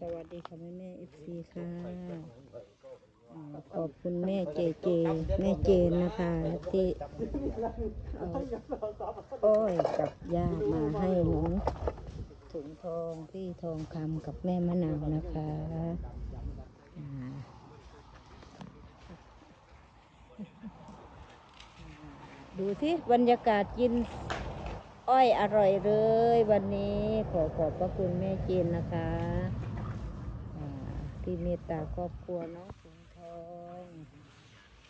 สวัสดีค่ะแม่แม่เอฟซีค่ะอ่าขอบคุณแม่เจเจ แม่เจนนะคะที่เอาอ้อยกับย่ามาให้น้องถุงทองพี่ทองคำกับแม่มะนาวนะคะอ่าดูที่บรรยากาศกินอ้อยอร่อยเลยวันนี้ขอขอบพระคุณแม่เจนนะคะอ่า ที่เมตตาครอบครัวน้องสุงทอง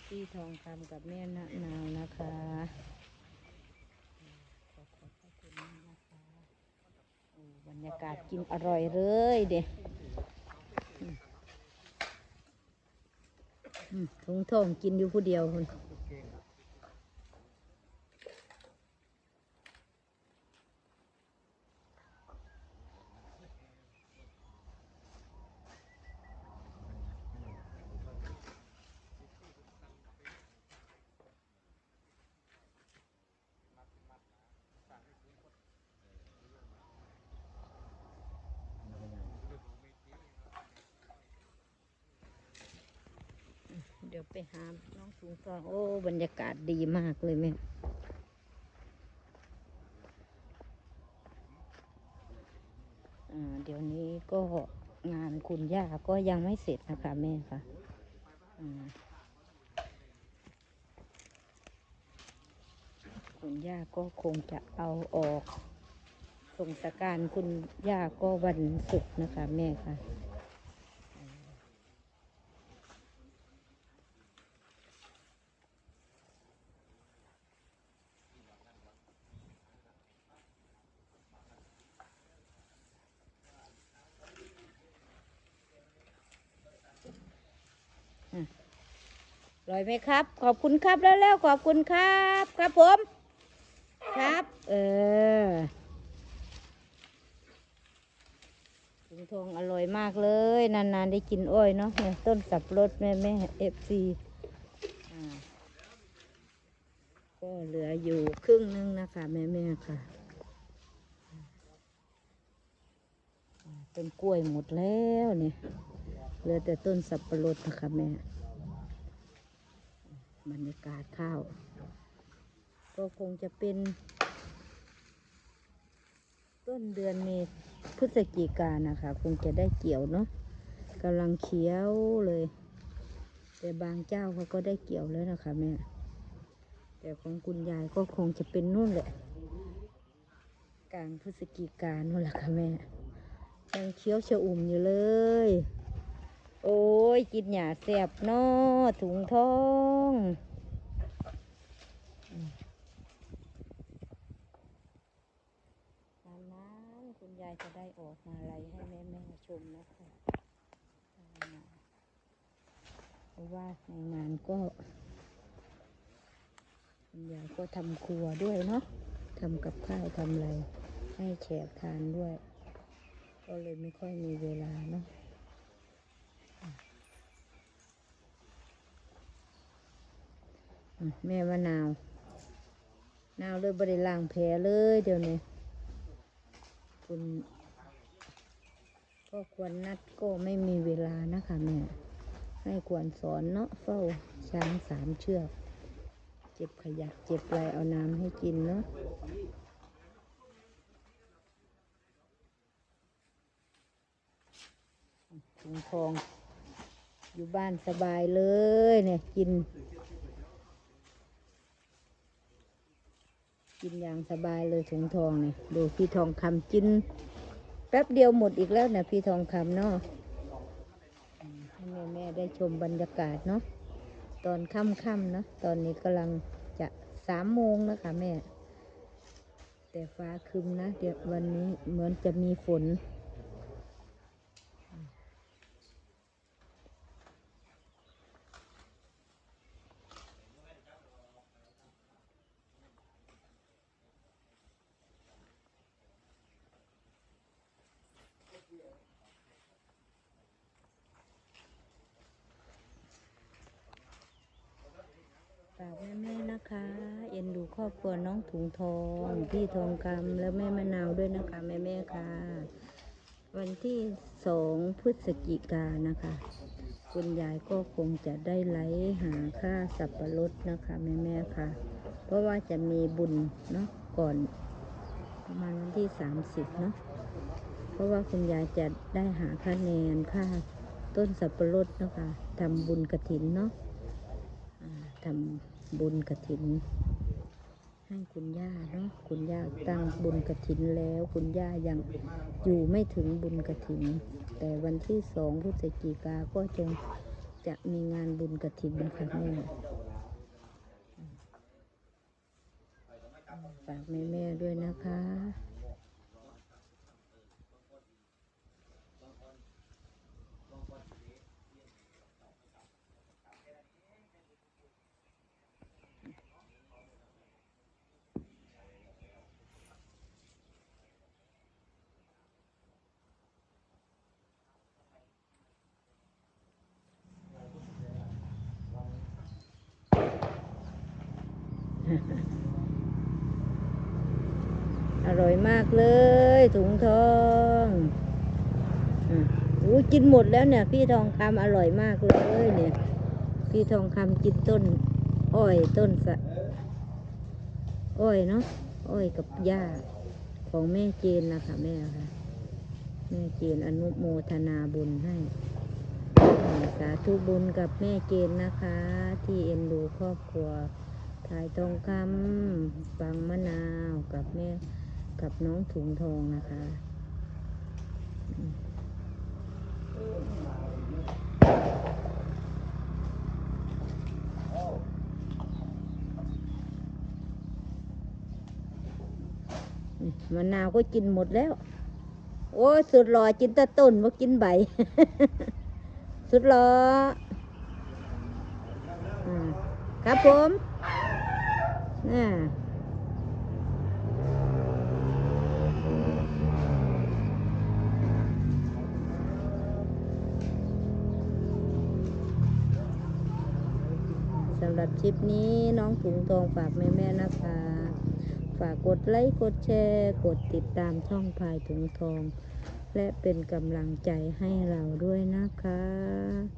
พี่ทองคำกับแม่นะนาวนะคะขอขอบพระคุณมากนะคะบรรยากาศกินอร่อยเลยเด็กถุงทองกินอยู่ผู้เดียวคน เดี๋ยวไปหาน้องถุงทองโอ้ บรรยากาศดีมากเลยแม่เดี๋ยวนี้ก็งานคุณย่าก็ยังไม่เสร็จนะคะแม่ค่ะอ่าคุณย่าก็คงจะเอาออกส่งสการคุณย่าก็วันศุกร์นะคะแม่ค่ะ ร่อยไหมครับ ขอบคุณครับแล้วแล้วขอบคุณครับ ครับผม ครับ เออถุงทองอร่อยมากเลย นานๆได้กินอ้อยเนาะเนี่ยต้นสับปะรดแม่แม่เอฟซีก็เหลืออยู่ครึ่งนึงนะคะแม่แม่ค่ะต้นกล้วยหมดแล้วเนี่ยเหลือแต่ต้นสับปะรดนะคะแม่ บรรยากาศข้าว ก็คงจะเป็น ต้นเดือนเมษพฤศจิกานะคะ คงจะได้เกี่ยวเนาะกำลังเขียวเลย แต่บางเจ้าเขาก็ได้เกี่ยวแล้วนะคะแม่ แต่ของคุณยายก็คงจะเป็นนู่นแหละ กลางพฤศจิกายนนู่นแหละค่ะแม่ยังเคี้ยวชะอุ่มอยู่เลย โอ้ย กินหยาแสบนอถุงทองนานๆคุณยายจะได้ออกมาอะไรให้แม่แม่ชมนะคะอ่าเพราะว่าในงานก็ คุณยายก็ทำครัวด้วยเนาะทำกับข้าวทำอะไร ให้แขกทานด้วย ก็เลยไม่ค่อยมีเวลาเนาะ อืม แม่มะนาวนาวเลยบริล่างแผลเลยเดี๋ยวนี้คุณก็ควรนัดก็ไม่มีเวลานะคะแม่ให้ควรสอนเนาะเฝ้าช้างสามเชือก เจ็บขยะเจ็บไรเอาน้ำให้กินเนาะถุงทองอยู่บ้านสบายเลยเนี่ยกิน กินอย่างสบายเลยถุงทองเนี่ยดูพี่ทองคำกิน แป๊บเดียวหมดอีกแล้วนะพี่ทองคำเนาะให้แม่แม่ได้ชมบรรยากาศเนาะตอนค่ำๆเนาะตอนนี้กำลังจะสามโมงแล้วค่ะแม่ แต่ฟ้าคึมนะ เดี๋ยววันนี้เหมือนจะมีฝน ฝากแม่ๆนะคะ เอ็นดูครอบครัวน้องถุงทองพี่ทองคำและแม่มะนาวด้วยนะคะ แม่ๆค่ะ วันที่สองพฤศจิกานะคะ คุณยายก็คงจะได้ไลฟ์หาค่าสับปะรดนะคะ แม่แม่ๆค่ะ เพราะว่าจะมีบุญเนาะก่อนประมาณวันที่สามสิบเนาะเพราะว่าคุณยายจะได้หาคะแนนค่าต้นสับปะรดนะคะทำบุญกระถินเนาะทำ บุญกระถิน ให้คุณย่าเนาะคุณย่าตั้งบุญกระถินแล้ว คุณย่ายังอยู่ไม่ถึงบุญกระถิน แต่วันที่สองพฤศจิกาก็จงจะมีงานบุญกระถินนะคะแม่ฝากแม่แม่ด้วยนะคะ อร่อยมากเลย ถุงทองอู้กินหมดแล้วเนี่ย พี่ทองคำอร่อยมากเลยเนี่ย พี่ทองคำกินต้น อ้อยต้นสะ อ้อยเนาะ อ้อยกับหญ้าของแม่เจนนะคะแม่ค่ะ แม่เจนอนุโมทนาบุญให้สาธุบุญกับแม่เจนนะคะ ที่เอ็นดูครอบครัว ถ่ายทองคำฟังมะนาวกับแม่กับน้องถุงทองนะคะมะนาวก็กินหมดแล้ว โอ้สุดหล่อกินตะต้นว่ากินใบ สุดหล่อครับผม น่สำหรับคลิปนี้น้องถุงทองฝากแม่ๆนะคะ ฝากกดไลค์กดแชร์ กดติดตามช่องพายถุงทอง และเป็นกำลังใจให้เราด้วยนะคะ